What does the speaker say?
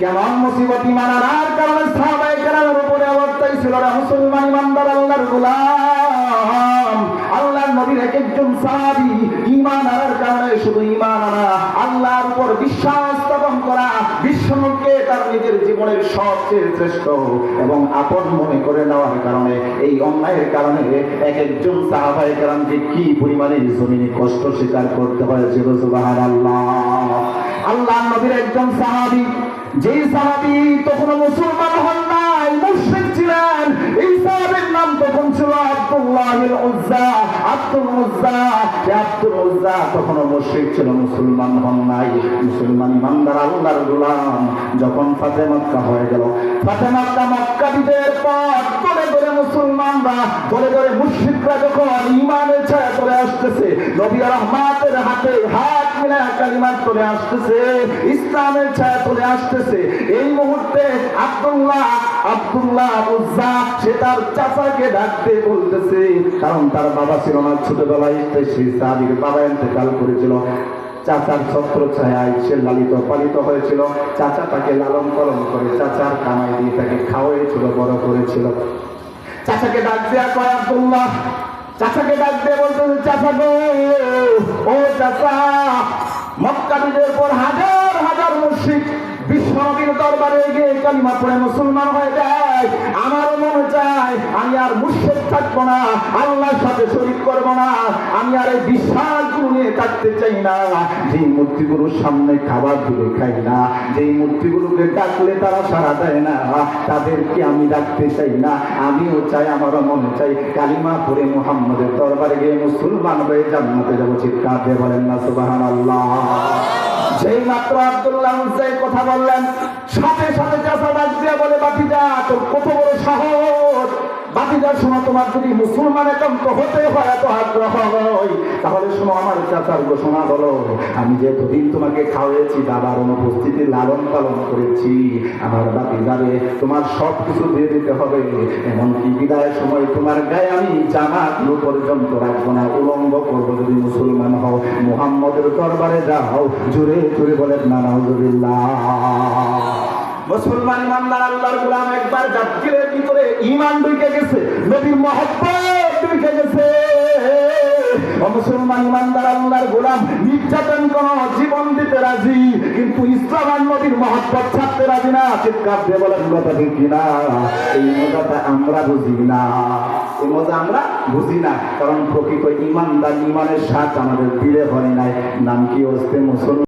কেমন মুসিবত ইমান আনার কারণে সাহাবাই কেরামের উপরে অবস্থায় রে মুসলমান ইমানদার, আল্লাহর গোলাম। আল্লাহর নবীর এক একজন সাহাবি ইমান আনার কারণে শুধু ইমান আনা, আল্লাহর উপর বিশ্বাস স্থাপন করা বিশ্বকে তার নিজের জীবনের সবচেয়ে শ্রেষ্ঠ এবং আপন মনে করে কারণে এই অন্যায়ের কারণে এক একজন সাহাবাই কেরামকে কি পরিমাণে জমিনে কষ্ট স্বীকার করতে হয়েছিল সুবাহান আল্লাহ আল্লাহ নবীর একজন সাহাবি, যেই সাহাবি তখন মুসলমান হন নাই, মুশরিক ছিলেন। এই সাহাবীর নাম তখন ছিল আব্দুল্লাহ উজ্জা। আব্দুল উজ্জা আব্দুল উজ্জা তখন মুশরিক ছিল, মুসলমান হন নাই। মুসলমান ইমানদার আল্লাহর গোলাম। যখন ফাতে মক্কা হয়ে গেল ফাতে মক্কা বিজয়ের পর মুসলমানরা করে করে মুশরিকরা যখন ইমানের ছায়া করে আসতেছে, নবী রহমাতের হাতে হাত মিলে কালিমাত করে আসতেছে, ইসলামের ছায়া চলে আসতেছে। এই মুহূর্তে আব্দুল্লাহ আব্দুল্লাহ উজ্জা সে তার চাচাকে ডাকতে বলতেছে, কারণ তার বাবা ছিল না, ছোটবেলায় সেই সাহাবির বাবা ইন্তেকাল করেছিল। চাচার ছত্র ছায়ায় সে লালিত, পালিত হয়েছিল। চাচা তাকে লালন পালন করে, চাচার কামাই দিয়ে তাকে খাওয়াইছিল বড় করেছিল। চাচাকে ডাক দেয়া কয়, আব্দুল্লাহ। চাচাকে ডাক দিয়ে বলতেছে চাচা গো, ও চাচা, মক্কা বিজয়ের পর হাজার হাজার মুশরিক বিশ্বনবীর দরবারে গিয়ে কালিমা পড়ে মুসলমান হয়ে যায়। আমারও মনে চায়, আমি আর মুর্শিদ থাকব না, আল্লাহর সাথে শরীর করব না। আমি আর এই গুলো নিয়ে থাকতে চাই না। যেই মূর্তিগুলোর সামনে খাবার দিলে খাই না, যেই মূর্তিগুলোকে ডাকলে তারা সারা দেয় না, তাদেরকে আমি ডাকতে চাই না। আমিও চাই, আমারও মনে চাই, কালিমা পড়ে মোহাম্মদের দরবারে গিয়ে মুসলমান হয়ে জান্নাতে যাব। চিৎকার দিয়ে বলেন না সুবাহান আল্লাহ যেই মাত্র আব্দুল্লাহ কথা বললেন, সাথে সাথে বাতিজা শোনো, তোমার যদি মুসলমান একান্ত হতে হয়, এত আগ্রহ হয়, তাহলে শোনো, আমার চাচার ঘোষণা বলো আমি যে দুদিন তোমাকে খাওয়াইছি, বাবার অনুপস্থিতি লালন পালন করেছি, আমার বাতিজারে তোমার সব কিছু দিয়ে দিতে হবে, এমনকি বিদায়ের সময় তোমার গায়ে আমি জামাগুলো পর্যন্ত রাখব না, উলঙ্গ করব যদি মুসলমান হও, মুহাম্মদের দরবারে যাও, জোরে জোরে বলেন না নাউজুবিল্লাহ মুসলমান ইমানদার আল্লাহর গোলাম একবার জাতিরের ভিতরে ইমান ঢুকে গেছে, নবীর মহব্বত ঢুকে গেছে। মুসলমান ইমানদার আল্লাহর গোলাম, নির্যাতন কোন জীবন দিতে রাজি, কিন্তু ইসলাম আর নবীর মহব্বত ছাড়তে রাজি না। চিৎকার দিয়ে বলেন কথা ঠিক কিনা এই মজাটা আমরা বুঝি না। এই মজা আমরা বুঝি না। কারণ প্রকৃত ইমানদার ইমানের সাথ আমাদের দিলে হয় নাই। নাম কি হচ্ছে মুসলমান?